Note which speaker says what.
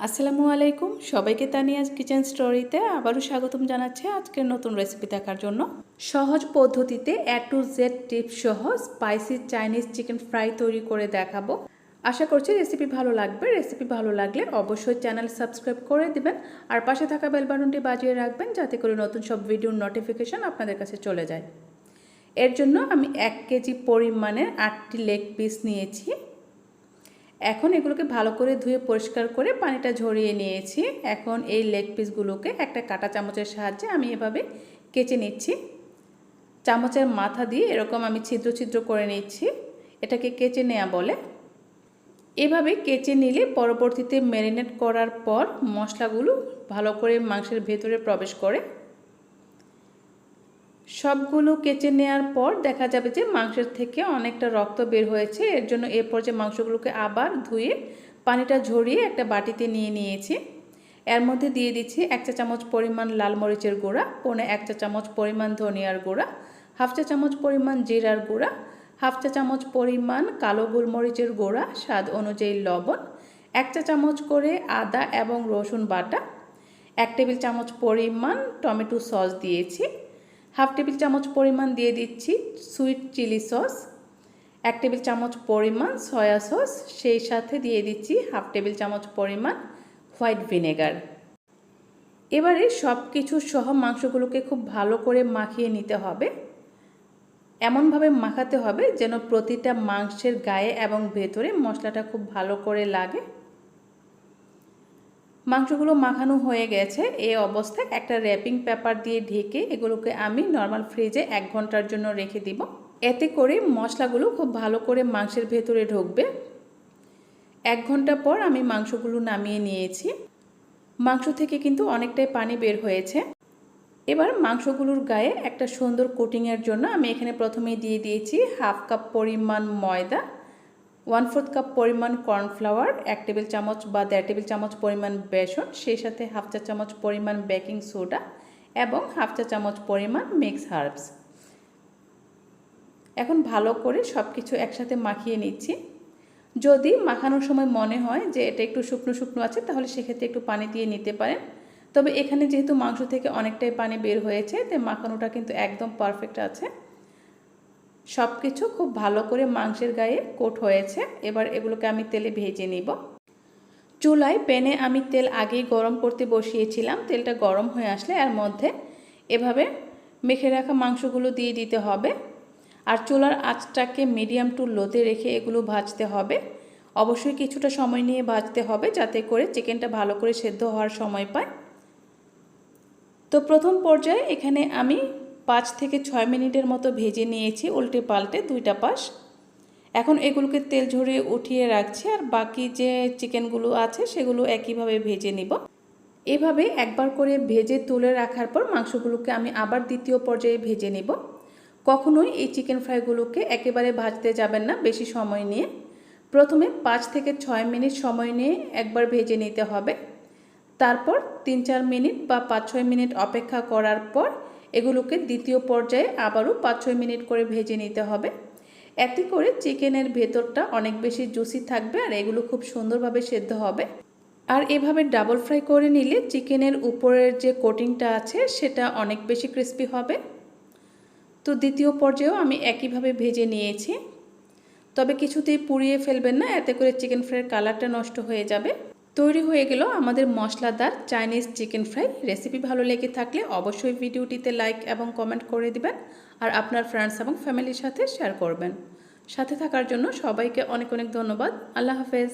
Speaker 1: আসসালামু আলাইকুম। সবাইকে তানিয়াজ কিচেন স্টোরিতে আবারও স্বাগতম জানাচ্ছি আজকের নতুন রেসিপি দেখার জন্য। সহজ পদ্ধতিতে এ টু জেড টিপস সহ স্পাইসি চাইনিজ চিকেন ফ্রাই তৈরি করে দেখাবো। আশা করছি রেসিপি ভালো লাগবে। রেসিপি ভালো লাগলে অবশ্যই চ্যানেল সাবস্ক্রাইব করে দিবেন আর পাশে থাকা বেল বাটনটি বাজিয়ে রাখবেন যাতে করে নতুন সব ভিডিওর নোটিফিকেশন আপনাদের কাছে চলে যায়। এর জন্য আমি এক কেজি পরিমাণের আটটি লেগ পিস নিয়েছি। এখন এগুলোকে ভালো করে ধুয়ে পরিষ্কার করে পানিটা ঝরিয়ে নিয়েছি। এখন এই লেগ পিসগুলোকে একটা কাটা চামচের সাহায্যে আমি এভাবে কেচে নিচ্ছি। চামচের মাথা দিয়ে এরকম আমি ছিদ্র ছিদ্র করে নিচ্ছি, এটাকে কেচে নেওয়া বলে। এভাবে কেচে নিলে পরবর্তীতে ম্যারিনেট করার পর মশলাগুলো ভালো করে মাংসের ভেতরে প্রবেশ করে। সবগুলো কেচে নেওয়ার পর দেখা যাবে যে মাংসের থেকে অনেকটা রক্ত বের হয়েছে। এর জন্য এরপর যে মাংসগুলোকে আবার ধুয়ে পানিটা ঝরিয়ে একটা বাটিতে নিয়ে নিয়েছি। এর মধ্যে দিয়ে দিচ্ছি এক চা চামচ পরিমাণ লাল মরিচের গুঁড়া, পৌনে এক চা চামচ পরিমাণ ধনিয়ার গুঁড়া, হাফ চা চামচ পরিমাণ জিরার গুঁড়া, হাফ চা চামচ পরিমাণ কালো গোলমরিচের গুঁড়া, স্বাদ অনুযায়ী লবণ, এক চা চামচ করে আদা এবং রসুন বাটা, এক টেবিল চামচ পরিমাণ টমেটো সস দিয়েছি। হাফ টেবিল চামচ পরিমাণ দিয়ে দিচ্ছি সুইট চিলি সস, এক টেবিল চামচ পরিমাণ সয়া সস, সেই সাথে দিয়ে দিচ্ছি হাফ টেবিল চামচ পরিমাণ হোয়াইট ভিনেগার। এবারে সব কিছু সহ মাংসগুলোকে খুব ভালো করে মাখিয়ে নিতে হবে। এমনভাবে মাখাতে হবে যেন প্রতিটা মাংসের গায়ে এবং ভেতরে মশলাটা খুব ভালো করে লাগে। মাংসগুলো মাখানো হয়ে গেছে এই অবস্থায় একটা র্যাপিং পেপার দিয়ে ঢেকে এগুলোকে আমি নর্মাল ফ্রিজে এক ঘণ্টার জন্য রেখে দিব। এতে করে মশলাগুলো খুব ভালো করে মাংসের ভেতরে ঢুকবে। এক ঘণ্টা পর আমি মাংসগুলো নামিয়ে নিয়েছি। মাংস থেকে কিন্তু অনেকটাই পানি বের হয়েছে। এবার মাংসগুলোর গায়ে একটা সুন্দর কোটিংয়ের জন্য আমি এখানে প্রথমে দিয়ে দিয়েছি হাফ কাপ পরিমাণ ময়দা। ওয়ান ফোর্থ কাপ পরিমাণ কর্নফ্লাওয়ার, এক টেবিল চামচ বা দেড় টেবিল চামচ পরিমাণ বেসন, সেই সাথে হাফ চা চামচ পরিমাণ বেকিং সোডা এবং হাফ চা চামচ পরিমাণ মিক্স হার্বস। এখন ভালো করে সব কিছু একসাথে মাখিয়ে নিচ্ছি। যদি মাখানোর সময় মনে হয় যে এটা একটু শুকনো শুকনো আছে, তাহলে সেক্ষেত্রে একটু পানি দিয়ে নিতে পারেন। তবে এখানে যেহেতু মাংস থেকে অনেকটাই পানি বের হয়েছে, তাই মাখানোটা কিন্তু একদম পারফেক্ট আছে। সব কিছু খুব ভালো করে মাংসের গায়ে কোট হয়েছে। এবার এগুলোকে আমি তেলে ভেজে নিব। চুলায় প্যানে আমি তেল আগেই গরম করতে বসিয়েছিলাম। তেলটা গরম হয়ে আসলে এর মধ্যে এভাবে মেখে রাখা মাংসগুলো দিয়ে দিতে হবে। আর চুলার আঁচটাকে মিডিয়াম টু লোতে রেখে এগুলো ভাজতে হবে। অবশ্যই কিছুটা সময় নিয়ে ভাজতে হবে যাতে করে চিকেনটা ভালো করে সেদ্ধ হওয়ার সময় পায়। তো প্রথম পর্যায়ে এখানে আমি পাঁচ থেকে ছয় মিনিটের মতো ভেজে নিয়েছি উল্টে পাল্টে দুইটা পাশ। এখন এগুলোকে তেল ঝরিয়ে উঠিয়ে রাখছি আর বাকি যে চিকেনগুলো আছে সেগুলো একইভাবে ভেজে নিব। এভাবে একবার করে ভেজে তুলে রাখার পর মাংসগুলোকে আমি আবার দ্বিতীয় পর্যায়ে ভেজে নিব। কখনোই এই চিকেন ফ্রাইগুলোকে একেবারে ভাজতে যাবেন না বেশি সময় নিয়ে। প্রথমে পাঁচ থেকে ছয় মিনিট সময় নিয়ে একবার ভেজে নিতে হবে। তারপর তিন চার মিনিট বা পাঁচ ছয় মিনিট অপেক্ষা করার পর এগুলোকে দ্বিতীয় পর্যায়ে আবারও পাঁচ ছয় মিনিট করে ভেজে নিতে হবে। এতে করে চিকেনের ভেতরটা অনেক বেশি জুসি থাকবে আর এগুলো খুব সুন্দরভাবে সেদ্ধ হবে। আর এভাবে ডাবল ফ্রাই করে নিলে চিকেনের উপরের যে কোটিংটা আছে সেটা অনেক বেশি ক্রিস্পি হবে। তো দ্বিতীয় পর্যায়েও আমি একইভাবে ভেজে নিয়েছি। তবে কিছুতেই পুড়িয়ে ফেলবেন না, এতে করে চিকেন ফ্রাইয়ের কালারটা নষ্ট হয়ে যাবে। তৈরি হয়ে গেল আমাদের মশলাদার চাইনিজ চিকেন ফ্রাই রেসিপি ভালো লেগে থাকলে অবশ্যই ভিডিওটিতে লাইক এবং কমেন্ট করে দিবেন আর আপনার ফ্রেন্ডস এবং ফ্যামিলির সাথে শেয়ার করবেন। সাথে থাকার জন্য সবাইকে অনেক অনেক ধন্যবাদ। আল্লাহ হাফেজ।